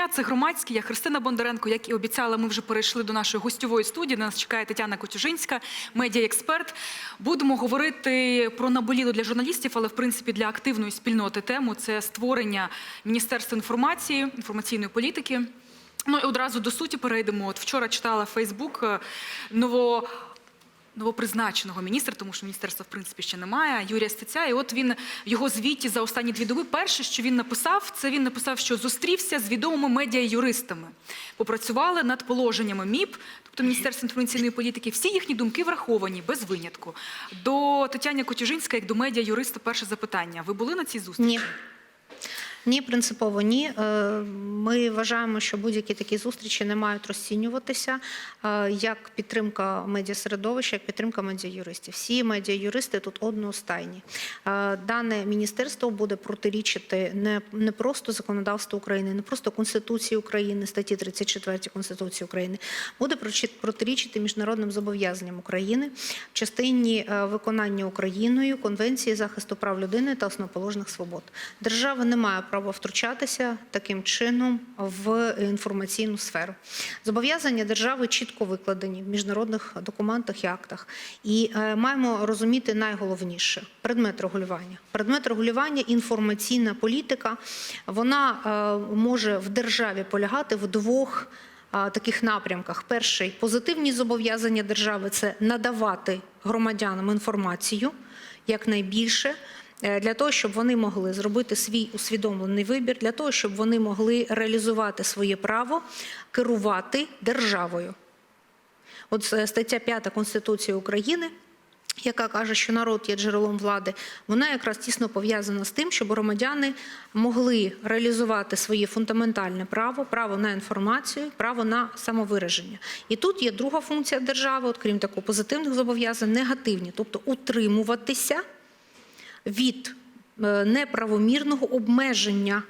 дня. Це громадський. Я Христина Бондаренко. Як і обіцяла, ми вже перейшли до нашої гостьової студії. На нас чекає Тетяна Котюжинська, медіаексперт. Будемо говорити про наболілу для журналістів, але в принципі для активної спільноти тему це створення міністерства інформації, інформаційної політики. Ну і одразу до суті перейдемо. От вчора читала Фейсбук ново. Новопризначеного міністра, тому що міністерства в принципі ще немає. Юрія Стеця. І от він в його звіті за останні дві доби. Перше, що він написав, це він написав, що зустрівся з відомими медіа-юристами, попрацювали над положеннями МІП, тобто Міністерства інформаційної політики. Всі їхні думки враховані без винятку. До Тетяни Котюжинська, як до медіа-юриста, перше запитання. Ви були на цій зустрічі? Ні. Ні, принципово ні. Е, Ми вважаємо, що будь-які такі зустрічі не мають розцінюватися е, як підтримка медіасередовища, як підтримка медіаюристів. Всі медіаюристи тут одностайні. Е, Дане міністерство буде протирічити не, не просто законодавству України, не просто Конституції України, статті 34 Конституції України, буде протирічити міжнародним зобов'язанням України в частині виконання Україною Конвенції захисту прав людини та основоположних свобод. Держава не має права втручатися таким чином в інформаційну сферу. Зобов'язання держави чітко викладені в міжнародних документах і актах. І е, маємо розуміти найголовніше предмет регулювання. Предмет регулювання інформаційна політика. Вона е, може в державі полягати в двох таких напрямках. Перший позитивні зобов'язання держави це надавати громадянам інформацію якнайбільше. Е, Для того, щоб вони могли зробити свій усвідомлений вибір, для того, щоб вони могли реалізувати своє право керувати державою. От е, стаття 5 Конституції України, яка каже, що народ є джерелом влади, вона якраз тісно пов'язана з тим, щоб громадяни могли реалізувати своє фундаментальне право, право на інформацію, право на самовираження. І тут є друга функція держави, от крім такого позитивних зобов'язань, негативні, тобто утримуватися від е, неправомірного обмеження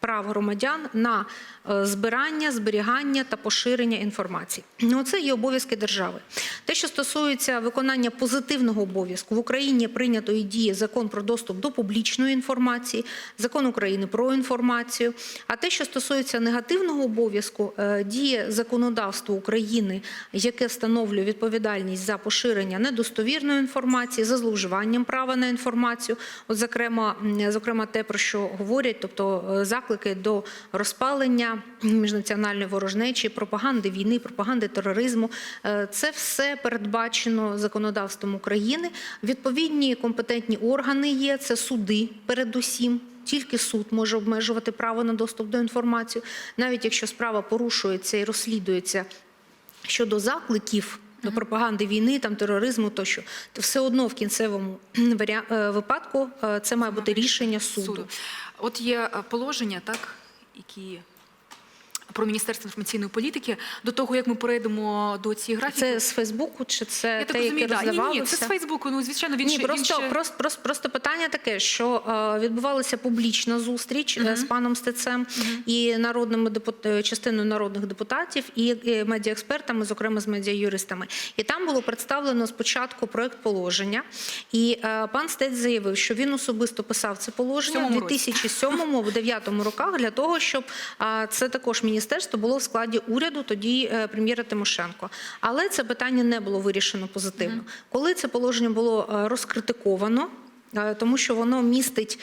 прав громадян на е, збирання, зберігання та поширення інформації. Ну, Це є обов'язки держави. Те, що стосується виконання позитивного обов'язку, в Україні прийнято і діє закон про доступ до публічної інформації, закон України про інформацію. А те, що стосується негативного обов'язку, е, діє законодавство України, яке встановлює відповідальність за поширення недостовірної інформації, за зловживанням права на інформацію. От, зокрема, зокрема, те, про що говорять, тобто е, заклики до розпалення міжнаціональної ворожнечі, пропаганди війни, пропаганди тероризму. Е, Це все передбачено законодавством України. Відповідні компетентні органи є, це суди передусім. Тільки суд може обмежувати право на доступ до інформації, навіть якщо справа порушується і розслідується щодо закликів до пропаганди війни, там тероризму, тощо, то все одно в кінцевому е, випадку е, це має бути рішення суду. От є е, положення, так, які про Міністерство інформаційної політики. До того, як ми перейдемо до цієї графіки. Це з Фейсбуку чи це я те, так розумію, да. ні, ні, це з Фейсбуку. Ну, звичайно, він Ні, ще, просто, він ще... просто, просто, просто питання таке, що е, відбувалася публічна зустріч е, з паном Стецем і народними депут... е, частиною народних депутатів, і е, медіаекспертами, зокрема з медіаюристами. І там було представлено спочатку проект положення. І е, пан Стець заявив, що він особисто писав це положення році. 2007-2009 роках для того, щоб е, це також міністерство було в складі уряду, тоді е, прем'єра Тимошенко. Але це питання не було вирішено позитивно. Коли це положення було е, розкритиковано. е, Тому що воно містить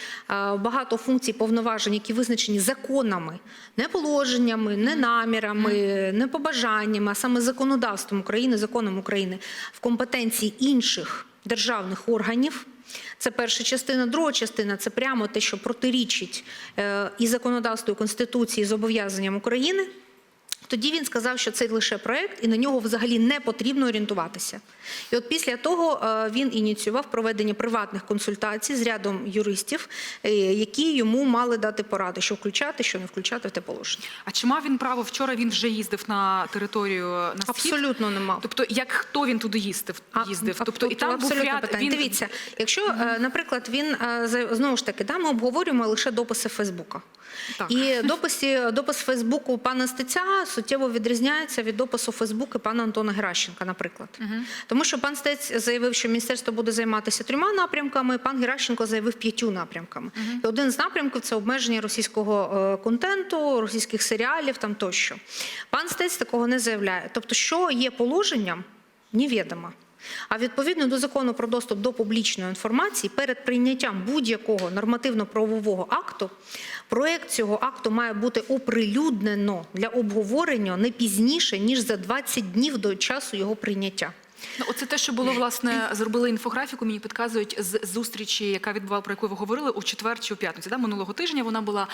багато функцій повноважень, які визначені законами, не положеннями, не намірами, не побажаннями, а саме законодавством України, законом України в компетенції інших державних органів. Це перша частина. Друга частина це прямо те, що протирічить е, і законодавству, і конституції, і зобов'язанням України. Тоді він сказав, що це лише проект, і на нього взагалі не потрібно орієнтуватися. І от після того е, він ініціював проведення приватних консультацій з рядом юристів, е, які йому мали дати поради, що включати, що не включати в те положення. А чи мав він право вчора? Він вже їздив на територію на схід? Абсолютно не мав. Тобто, як хто він туди їздив? Їздив? а, Тобто, і там був абсолютно ряд. питання. Він... Дивіться, якщо, е, наприклад, він знову ж таки, да, ми обговорюємо лише дописи Фейсбука. Так. І дописі, допис Фейсбуку пана Стеця суттєво відрізняється від опису Фейсбуку пана Антона Геращенка, наприклад. Тому що пан Стець заявив, що міністерство буде займатися трьома напрямками, пан Геращенко заявив п'ятью напрямками. І один з напрямків це обмеження російського е, контенту, російських серіалів там тощо. Пан Стець такого не заявляє. Тобто, що є положенням, невідомо. А відповідно до закону про доступ до публічної інформації, перед прийняттям будь-якого нормативно-правового акту, проект цього акту має бути оприлюднено для обговорення не пізніше ніж за 20 днів до часу його прийняття. Ну, оце те, що було власне, зробили інфографіку. Мені підказують з зустрічі, яка відбувала про яку ви говорили у четвер чи у п'ятницю. Да? Минулого тижня вона була.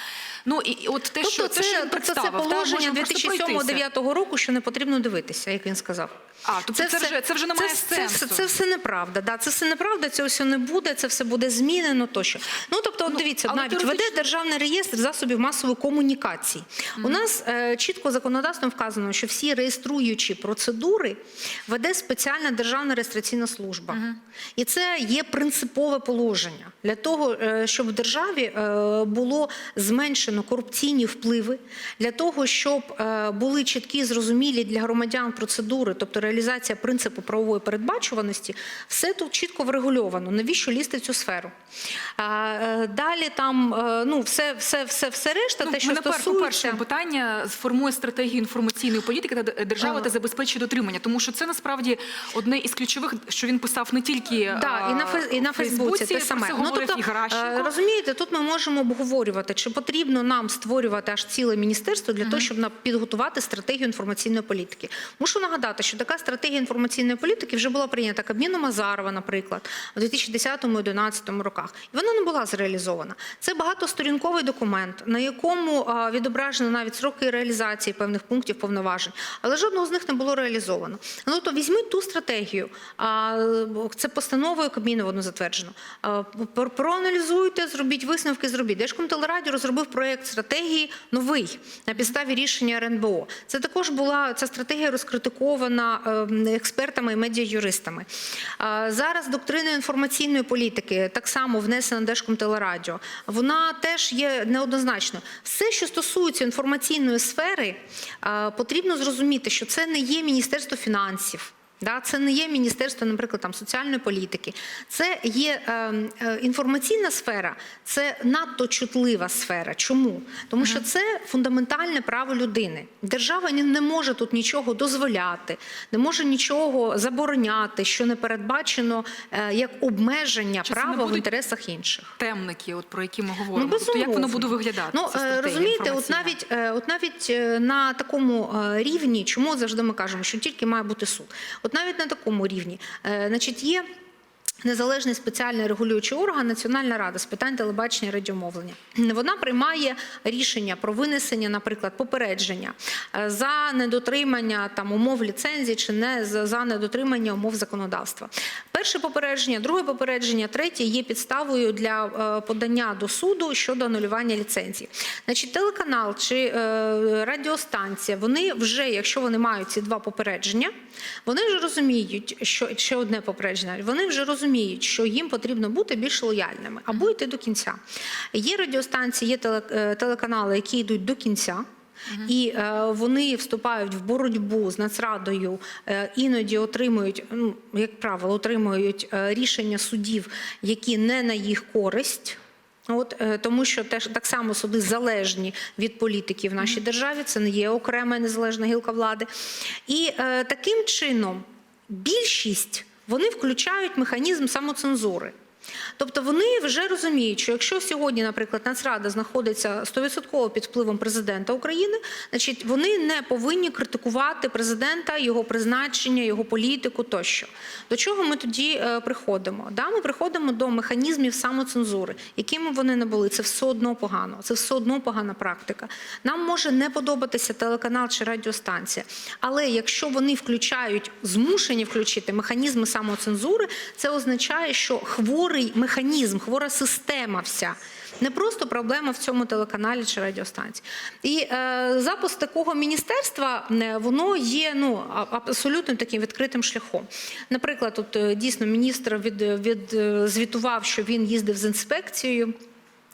Ну і от те, що тобто те, що це, він тобто це положення можемо просто пройтися. 2007-2009 року, що не потрібно дивитися, як він сказав. А, тобто це, вже це вже не має це, сенсу. Це, це все неправда. Да, це все неправда, цього всього не буде, це все буде змінено тощо. Ну тобто, от Ну, дивіться, навіть теоретично- веде державний реєстр засобів масової комунікації. У нас е, чітко законодавством вказано, що всі реєструючі процедури веде спеціальна державна реєстраційна служба. І це є принципове положення для того, е, щоб в державі е, було зменшено корупційні впливи, для того, щоб е, були чіткі, зрозумілі для громадян процедури, тобто реалізація принципу правової передбачуваності, все тут чітко врегульовано. Навіщо лізти в цю сферу? Далі там ну, все, все, все, все решта, Ну, те, що стосується... по-перше, питання сформує стратегію інформаційної політики та д- держави Ага. та забезпечує дотримання, тому що це насправді одне із ключових, що він писав не тільки Да, і на Фейс- і на Фейсбуці те про саме. це говорив і Геращенко. е, розумієте, тут ми можемо обговорювати, чи потрібно нам створювати аж ціле міністерство для того, щоб підготувати стратегію інформаційної політики. Мушу нагадати, що така стратегія інформаційної політики вже була прийнята Кабміном Азарова, наприклад, у 2010-2011 роках. І вона не була зреалізована. Це багатосторінковий документ, на якому відображено навіть сроки реалізації певних пунктів повноважень, але жодного з них не було реалізовано. Ну то візьміть ту стратегію, а, це постановою Кабміну воно затверджено. Про- Проаналізуйте, зробіть висновки, зробіть. Держкомтелерадіо розробив проєкт стратегії новий на підставі рішення РНБО. Це також була ця стратегія розкритикована ем, експертами і медіа-юристами. Зараз доктрина інформаційної політики так само внесена Держкомтелерадіо. Вона теж є неоднозначно. Все, що стосується інформаційної сфери, потрібно зрозуміти, що це не є Міністерство фінансів. Да, це не є міністерство, наприклад, там соціальної політики. Це є е, е, інформаційна сфера, це надто чутлива сфера. Чому? Тому що це фундаментальне право людини. Держава не може тут нічого дозволяти, не може нічого забороняти, що не передбачено е, як обмеження Чи права в інтересах інших. темники, от про які ми говоримо. тобто, як воно буде виглядати? Ну е, розумієте, от навіть е, от навіть е, на такому рівні, чому завжди ми кажемо, що тільки має бути суд. От навіть на такому рівні, е, значить, є. Незалежний спеціальний регулюючий орган Національна рада з питань телебачення і радіомовлення. Вона приймає рішення про винесення, наприклад, попередження е, за недотримання там умов ліцензії чи не за, недотримання умов законодавства. Перше попередження, друге попередження, третє є підставою для е, подання до суду щодо анулювання ліцензії. Значить, телеканал чи радіостанція, вони вже, якщо вони мають ці два попередження, вони вже розуміють, що ще одне попередження, вони вже розуміють, що їм потрібно бути більш лояльними або йти до кінця. Є радіостанції, є е, телеканали, які йдуть до кінця. І е, вони вступають в боротьбу з Нацрадою, е, іноді отримують, ну як правило, отримують е, рішення судів, які не на їх користь. От е, тому, що теж так само суди залежні від політики в нашій державі, це не є окрема незалежна гілка влади. І е, таким чином більшість вони включають механізм самоцензури. Тобто вони вже розуміють, що якщо сьогодні, наприклад, Нацрада знаходиться 100% під впливом президента України, значить вони не повинні критикувати президента, його призначення, його політику тощо. До чого ми тоді е, приходимо? Да, ми приходимо до механізмів самоцензури, якими вони не були. Це все одно погано, це все одно погана практика. Нам може не подобатися телеканал чи радіостанція, але якщо вони включають, змушені включити механізми самоцензури, це означає, що хворий механізм, хвора система вся. Не просто проблема в цьому телеканалі чи радіостанції. І е, запуск такого міністерства е, воно є ну абсолютно таким відкритим шляхом. Наприклад, тут е, дійсно міністр від, від е, звітував, що він їздив з інспекцією.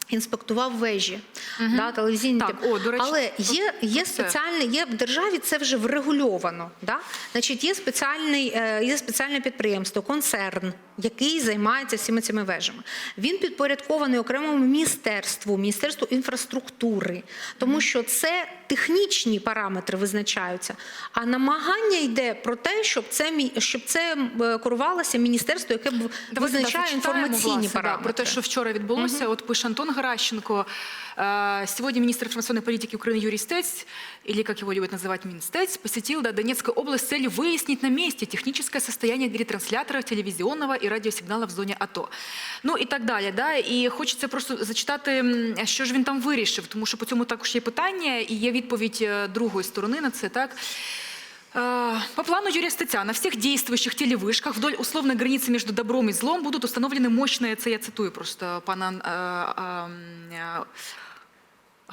Інспектував вежі, да, телевізійні Так, о, до речі, але є, є спеціальний, є в державі це вже врегульовано. Да? Значить, є спеціальний, е, є спеціальне підприємство, концерн, який займається всіми цими вежами. Він підпорядкований окремому міністерству, міністерству інфраструктури, тому що це технічні параметри визначаються. А намагання йде про те, щоб це щоб це е, керувалося міністерство, яке б визначає інформаційні власне, да, про те, що вчора відбулося. От пише Антон Геращенко. Э, Сегодня министр информационной политики Украины Юрий Стец, или как его любят называть Минстец, посетил да, Донецкую область с целью выяснить на месте техническое состояние ретрансляторов телевизионного и радиосигнала в зоні АТО. Ну і так далі. Да? І хочеться просто зачитати, м, що ж він там вирішив, тому що по цьому також є питання, і є відповідь е, другої сторони на це. Так? Э, По плану Юрия Статя на всех действующих телевышках вдоль условной границы между добром и злом будут установлены мощные, це я цитую просто пана э, э,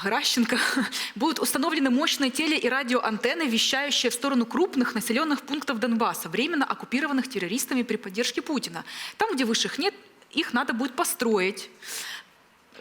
Гращенко, будут установлены мощные теле- и радиоантенны, вещающие в сторону крупных населенных пунктов Донбасса, временно оккупированных террористами при поддержке Путина. Там, где высших нет, их надо будет построить.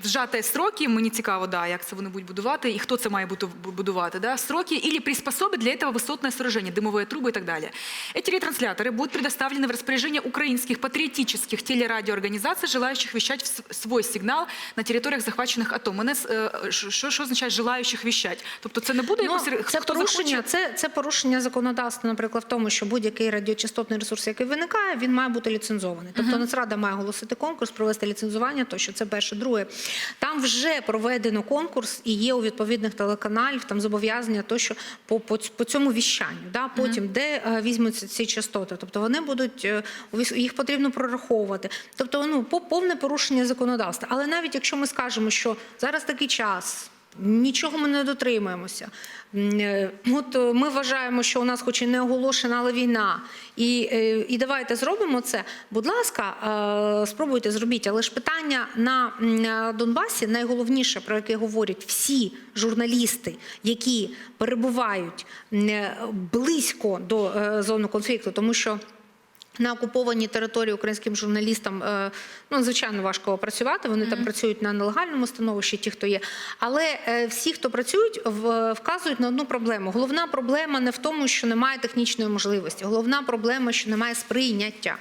В сжаті сроки, мені цікаво, да, як це вони будуть будувати і хто це має бути будувати. Да? Сроки или приспособить для этого высотное сооружение, дымовые трубы и так далее. Эти ретрансляторы будут предоставлены в распоряжение украинских патриотических телерадиоорганизаций, желающих вещать в с- свой сигнал на територіях захвачених АТО. Мене с- е, що, що, що означає желаючих вещать? Тобто це не буде Ну, якось ре- це хто порушення, захоче? це, це порушення законодавства, наприклад, в тому, що будь-який радіочастотний ресурс, який виникає, він має бути ліцензований. Тобто Нацрада має оголосити конкурс, провести ліцензування, тощо це перше. Друге, там вже проведено конкурс і є у відповідних телеканалів там зобов'язання тощо по, по, по цьому віщанню. Да? Потім, де е, візьмуться ці частоти, тобто вони будуть е, їх потрібно прораховувати. Тобто, ну по- повне порушення законодавства. Але навіть якщо ми скажемо, що зараз такий час. Нічого ми не дотримуємося. Е, От е, ми вважаємо, що у нас, хоч і не оголошена, але війна. І, е, і давайте зробимо це. Будь ласка, спробуйте зробіть. Але ж питання на Донбасі найголовніше, про яке говорять всі журналісти, які перебувають близько до зони конфлікту, тому що. На окупованій території українським журналістам е, ну звичайно важко працювати. Вони там працюють на нелегальному становищі, ті, хто є. Але е, всі, хто працюють, вказують на одну проблему. Головна проблема не в тому, що немає технічної можливості. Головна проблема, що немає сприйняття.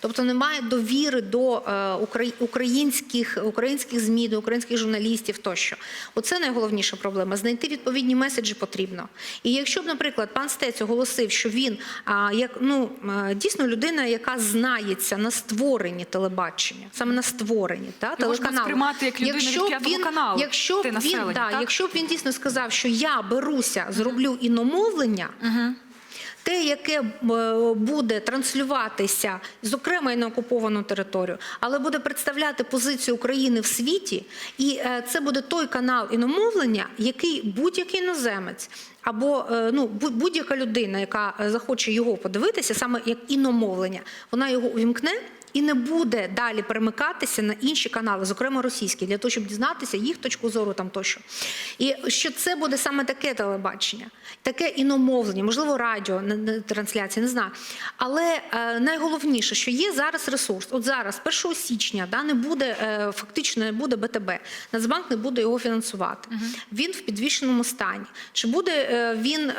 Тобто немає довіри до е, українських, українських ЗМІ, до українських журналістів тощо. Оце найголовніша проблема. Знайти відповідні меседжі потрібно. І якщо б, наприклад, пан Стець оголосив, що він як ну е, дійсно людина, яка знається на створенні телебачення, саме на створенні та Його телеканалу. сприймати як людину від п'ятого він, каналу, якщо б він, населення, да, так? якщо б він дійсно сказав, що я беруся, зроблю іномовлення. Те, яке е, буде транслюватися, зокрема і на окуповану територію, але буде представляти позицію України в світі, і е, це буде той канал іномовлення, який будь-який іноземець або е, ну будь-яка людина, яка захоче його подивитися, саме як іномовлення, вона його увімкне. І не буде далі перемикатися на інші канали, зокрема російські, для того, щоб дізнатися їх точку зору там тощо. І що це буде саме таке телебачення, таке іномовлення, можливо, радіо трансляції, не знаю. Але е, найголовніше, що є зараз ресурс. От зараз, 1 січня, да, не буде е, фактично не буде БТБ. Нацбанк не буде його фінансувати. Він в підвішеному стані. Чи буде е, він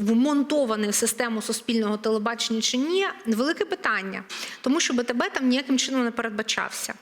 вмонтований в систему суспільного телебачення чи ні? Велике питання, тому що БТБ там ніяким чином не передбачався.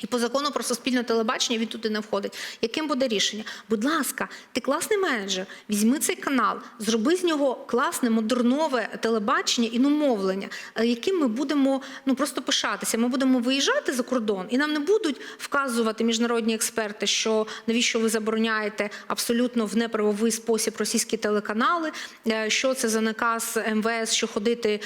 І по закону про суспільне телебачення він туди не входить. Яким буде рішення? Будь ласка, ти класний менеджер, візьми цей канал, зроби з нього класне, модернове телебачення і намовлення, е, яким ми будемо ну просто пишатися. Ми будемо виїжджати за кордон, і нам не будуть вказувати міжнародні експерти, що навіщо ви забороняєте абсолютно в неправовий спосіб російські телеканали, е, що це за наказ МВС, що ходити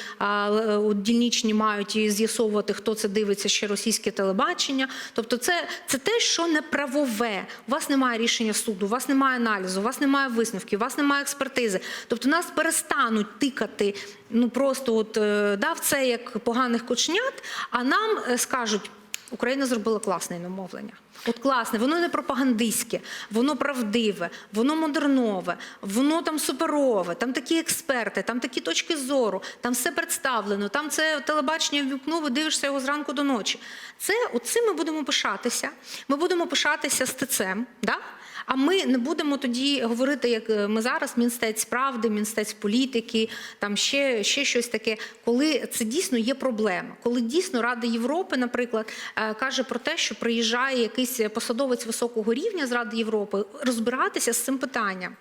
у дільничні мають і з'ясовувати, хто це дивиться ще російське телебачення. Тобто, це, це те, що не правове. У вас немає рішення суду, у вас немає аналізу, у вас немає висновків, у вас немає експертизи. Тобто нас перестануть тикати. Ну просто от е, дав це як поганих кочнят, а нам е, скажуть. Україна зробила класне іномовлення. От класне, воно не пропагандистське, воно правдиве, воно модернове, воно там суперове, там такі експерти, там такі точки зору, там все представлено, там це телебачення вікно, ви дивишся його зранку до ночі. Це оцим ми будемо пишатися. Ми будемо пишатися з ТЦем, да? А ми не будемо тоді говорити, як е, ми зараз, Мінстець правди, Мінстець політики, там ще, ще щось таке, коли це дійсно є проблема. Коли дійсно Рада Європи, наприклад, е, каже про те, що приїжджає якийсь посадовець високого рівня з Ради Європи розбиратися з цим питанням.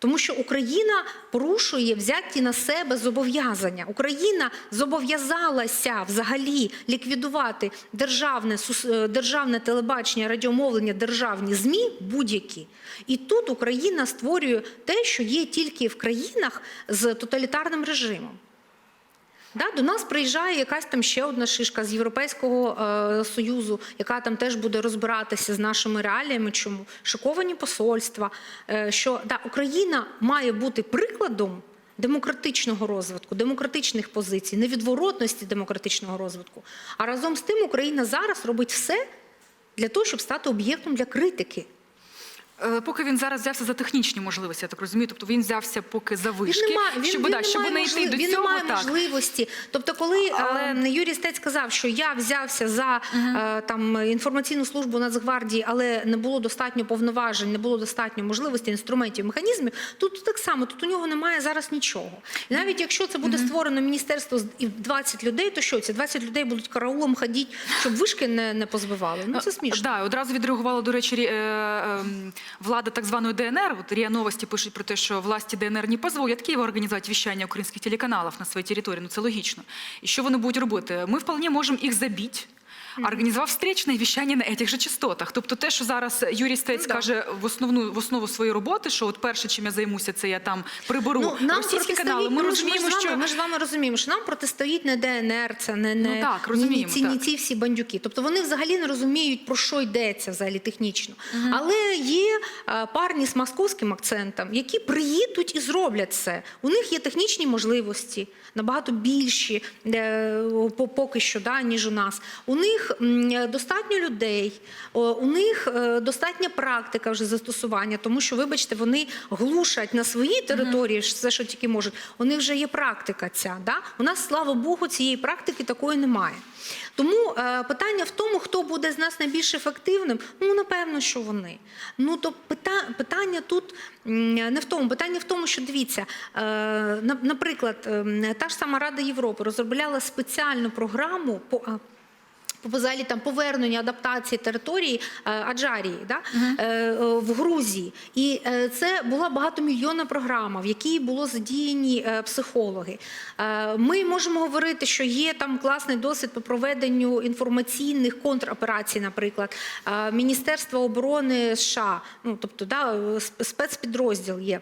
Тому що Україна порушує взяті на себе зобов'язання. Україна зобов'язалася взагалі ліквідувати державне, е, державне телебачення, радіомовлення, державні ЗМІ будь-які. І тут Україна створює те, що є тільки в країнах з тоталітарним режимом. Да, до нас приїжджає якась там ще одна шишка з Європейського е, Союзу, яка там теж буде розбиратися з нашими реаліями. Чому шоковані посольства? Е, що да, Україна має бути прикладом демократичного розвитку, демократичних позицій, невідворотності демократичного розвитку. А разом з тим Україна зараз робить все для того, щоб стати об'єктом для критики. Е, Поки він зараз взявся за технічні можливості, я так розумію. Тобто він взявся поки за вишки, Він немає, він, щоб, він да, щоб не йти до він цього. немає так. можливості. Тобто, коли Але- е, Юрій Стець сказав, що я взявся за е, там інформаційну службу Нацгвардії, але не було достатньо повноважень, не було достатньо можливостей, інструментів, механізмів. Тут так само, тут у нього немає зараз нічого. І навіть якщо це буде створено міністерство з і 20 людей, то що ці 20 людей будуть караулом ходити, щоб вишки не, не позбивали. Ну це смішно. Да, одразу відреагувала, до речі, е, е, влада так званої ДНР. Вот РИА Новости пишуть про те, що власті ДНР не дозволять Києву організувати віщання українських телеканалів на своїй території. Ну це логічно. І що вони будуть робити? Ми вполне можемо їх забити. Організував встречне віщання на этих же частотах. Тобто те, що зараз Юрій Стець Ну, каже в основну в основу своєї роботи, що от перше, чим я займуся, це я там приберу Ну, нам російські канали. Ми ну, ж- розуміємо, ми з вами, що ми ж вами розуміємо, що нам протистоїть не ДНР, це не, не Ну так, розуміємо, ні, ці, ні ці всі бандюки. Тобто вони взагалі не розуміють, про що йдеться взагалі технічно. Але є парні з московським акцентом, які приїдуть і зроблять це. У них є технічні можливості. Набагато більші е, по- поки що, да, ніж у нас. У них е, достатньо людей, у них е, достатня практика вже застосування, тому що, вибачте, вони глушать на своїй території все, що тільки можуть. У них вже є практика ця. Да? У нас, слава Богу, цієї практики такої немає. Тому е, питання в тому, хто буде з нас найбільш ефективним, ну напевно, що вони. Ну то пита, питання тут не в тому. Питання в тому, що дивіться, е, наприклад, ем, та ж сама Рада Європи розробляла спеціальну програму по. Взагалі там повернення адаптації території е, Аджарії да? е, в Грузії. І е, це була багатомільйонна програма, в якій було задіяні психологи. Ми можемо говорити, що є там класний досвід по проведенню інформаційних контроперацій, наприклад, Міністерство оборони США, ну тобто да, сп- спецпідрозділ є.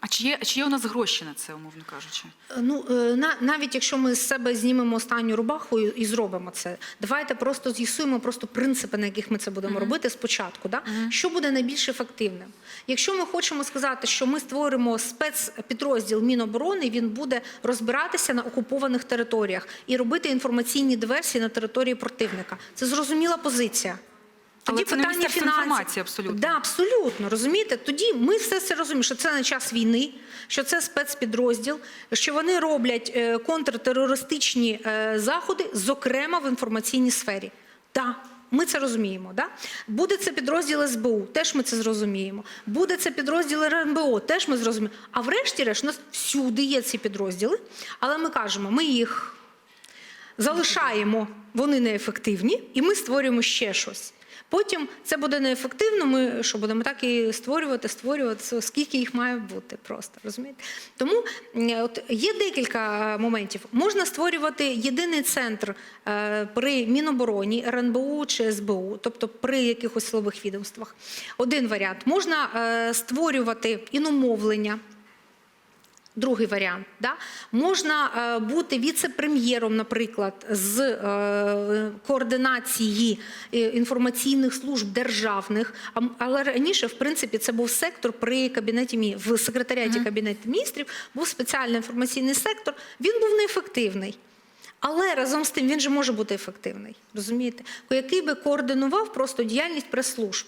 А чи є, чи є у нас гроші на це, умовно кажучи? Ну е, на навіть якщо ми з себе знімемо останню рубаху і, і зробимо це, давайте просто з'ясуємо просто принципи, на яких ми це будемо робити спочатку. Да? Що буде найбільш ефективним? Якщо ми хочемо сказати, що ми створимо спецпідрозділ Міноборони, він буде розбиратися на окупованих територіях і робити інформаційні диверсії на території противника. Це зрозуміла позиція. Але це не Міністерство інформації, абсолютно. Да, абсолютно розумієте. Тоді ми все це розуміємо, що це на час війни, що це спецпідрозділ, що вони роблять е, контртерористичні е, заходи, зокрема в інформаційній сфері. Так. Ми це розуміємо, да? Буде це підрозділ СБУ, теж ми це зрозуміємо. Буде це підрозділ РНБО, теж ми зрозуміємо. А врешті-решт, у нас всюди є ці підрозділи, але ми кажемо, ми їх залишаємо, вони неефективні, і ми створюємо ще щось. Потім це буде неефективно. Ми що будемо так і створювати, створювати, скільки їх має бути, просто розумієте? Тому от є декілька е, моментів. Можна створювати єдиний центр е, при Мінобороні, РНБУ чи СБУ, тобто при якихось силових відомствах. Один варіант. Можна е, створювати іномовлення. Другий варіант, да? можна е, бути віце-прем'єром, наприклад, з е, координації е, інформаційних служб державних. А Але раніше, в принципі, це був сектор при кабінеті в секретаріаті кабінету міністрів, був спеціальний інформаційний сектор. Він був неефективний. Але разом з тим він же може бути ефективний, розумієте? Який би координував просто діяльність прес-служб.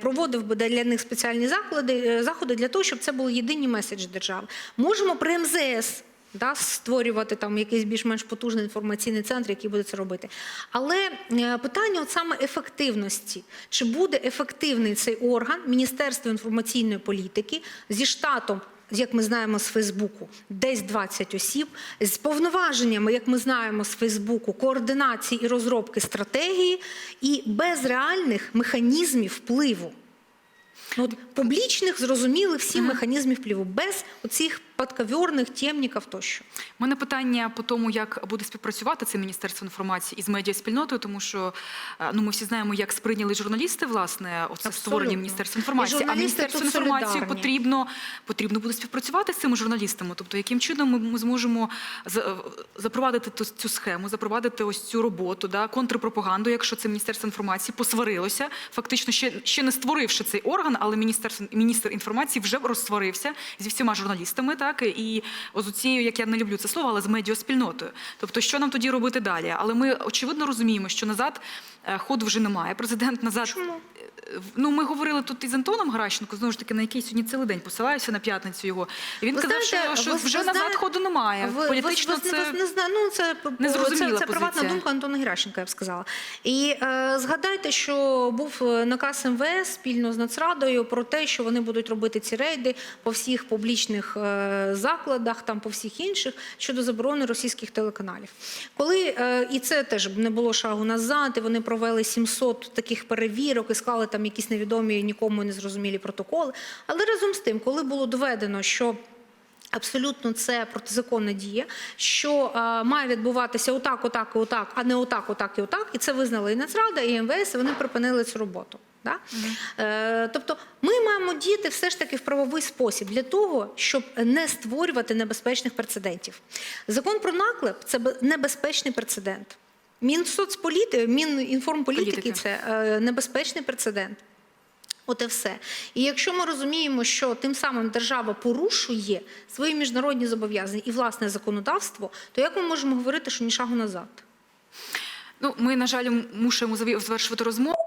Проводив би для них спеціальні заклади, е, заходи для того, щоб це був єдиний меседж держави. Можемо при МЗС да, створювати там якийсь більш-менш потужний інформаційний центр, який буде це робити. Але е, питання от саме ефективності. Чи буде ефективний цей орган Міністерства інформаційної політики зі штатом як ми знаємо з Фейсбуку, десь 20 осіб, з повноваженнями, як ми знаємо з Фейсбуку, координації і розробки стратегії, і без реальних механізмів впливу. Ну, от, публічних, зрозумілих всі механізмів впливу, без оцих подковерних темників тощо. У мене питання по тому, як буде співпрацювати це Міністерство інформації із медіаспільнотою, тому що е, ну, ми всі знаємо, як сприйняли журналісти власне оце створення Міністерства інформації. А тут інформації потрібно, потрібно буде співпрацювати з цими журналістами. Тобто, яким чином ми, ми зможемо запровадити ту- цю схему, запровадити ось цю роботу, да, контрпропаганду, якщо це Міністерство інформації посварилося, фактично ще, ще не створивши цей орган, але міністерство міністр інформації вже розсварився зі всіма журналістами, так і з цією, як я не люблю це слово, але з медіаспільнотою. Тобто, що нам тоді робити далі? Але ми очевидно розуміємо, що назад е, ходу вже немає. Президент назад. Чому? Е, Ну, ми говорили тут із Антоном Гращенко, знову ж таки, на який сьогодні цілий день посилаюся на п'ятницю його. І він Ви казав, знаєте, що, що ви- вже ви назад ходу немає. Ви- Політично ви- ви- це не знаю, ну це, незрозуміла це, це приватна думка Антона Геращенка, я б сказала. І е, згадайте, що був наказ МВС спільно з Нацрадою про те, що вони будуть робити ці рейди по всіх публічних е, закладах, там по всіх інших щодо заборони російських телеканалів. Коли е, і це теж не було шагу назад, і вони провели 700 таких перевірок і склали там якісь невідомі нікому не зрозумілі протоколи. Але разом з тим, коли було доведено, що Абсолютно це протизаконна дія, що е, має відбуватися отак, отак і отак, а не отак, отак і отак. І це визнали і Нацрада, і МВС, і вони припинили цю роботу. Да? Е, тобто ми маємо діяти все ж таки в правовий спосіб для того, щоб не створювати небезпечних прецедентів. Закон про наклеп це небезпечний прецедент. Мінсоцполіти, Мінінформполітики це е, небезпечний прецедент. От і все. І якщо ми розуміємо, що тим самим держава порушує свої міжнародні зобов'язання і власне законодавство, то як ми можемо говорити, що ні шагу назад? Ну, ми, на жаль, мусимо завершувати розмову.